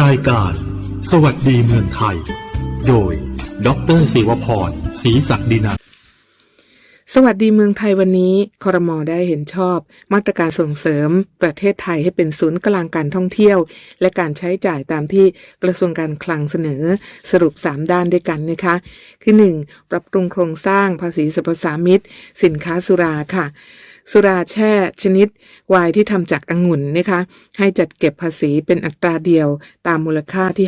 รายการ สวัสดีเมืองไทย โดย ดรศิวพรศรีศักดินาสวัสดีเมืองไทยวันนี้คอรมอได้เห็นชอบ มาตรการส่งเสริม ประเทศไทยให้เป็นศูนย์กลางการท่องเที่ยว และการใช้จ่ายตามที่กระทรวงการคลังเสนอสรุป 3 ด้านด้วยกันนะคะ คือ 1. ปรับปรุงโครงสร้างภาษีสรรพสามิตสินค้าสุราค่ะ สุราแช่ชนิดไวน์ที่ทำจากองุ่นนะคะให้จัดเก็บภาษีเป็นอัตราเดียวตามมูลค่าที่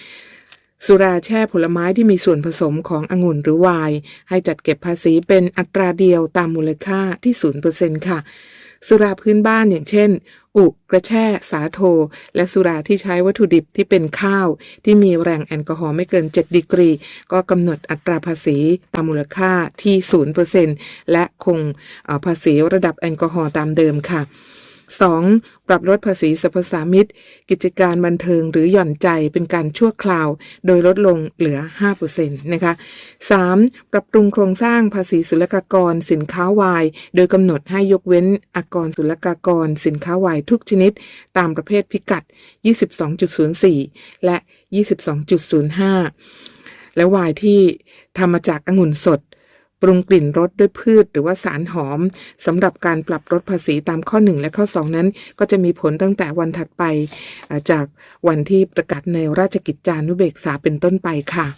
5%สุราแช่ผลไม้ที่มีส่วนผสมขององุ่นหรือไวน์ให้จัดเก็บภาษีเป็นอัตราเดียวตามมูลค่าที่ 0%ค่ะ สุราพื้นบ้านอย่างเช่น อุกระแช่ สาโท และสุราที่ใช้วัตถุดิบที่เป็นข้าว ที่มีแรงแอลกอฮอล์ไม่เกิน 7 ดีกรี ก็กำหนดอัตราภาษีตามมูลค่าที่ 0%และคงภาษีระดับแอลกอฮอล์ตามเดิมค่ะ 2. ปรับลดภาษีสรรพสามิตกิจการบันเทิงหรือหย่อนใจเป็นการชั่วคราว โดยลดลงเหลือ 5%นะคะ 3. ปรับปรุงโครงสร้างภาษีศุลกากรสินค้าวาย โดยกำหนดให้ยกเว้นอากรศุลกากรสินค้าวายทุกชนิด ตามประเภทพิกัด 22.04 และ 22.05 และวายที่ทำมาจากองุ่นสด ปรุงกลิ่นรสด้วยพืชหรือว่าสารหอมสำหรับการปรับลดภาษีตามข้อ 1 และข้อ 2 นั้น ก็จะมีผลตั้งแต่วันถัดไป จากวันที่ประกาศในราชกิจจานุเบกษาเป็นต้นไปค่ะ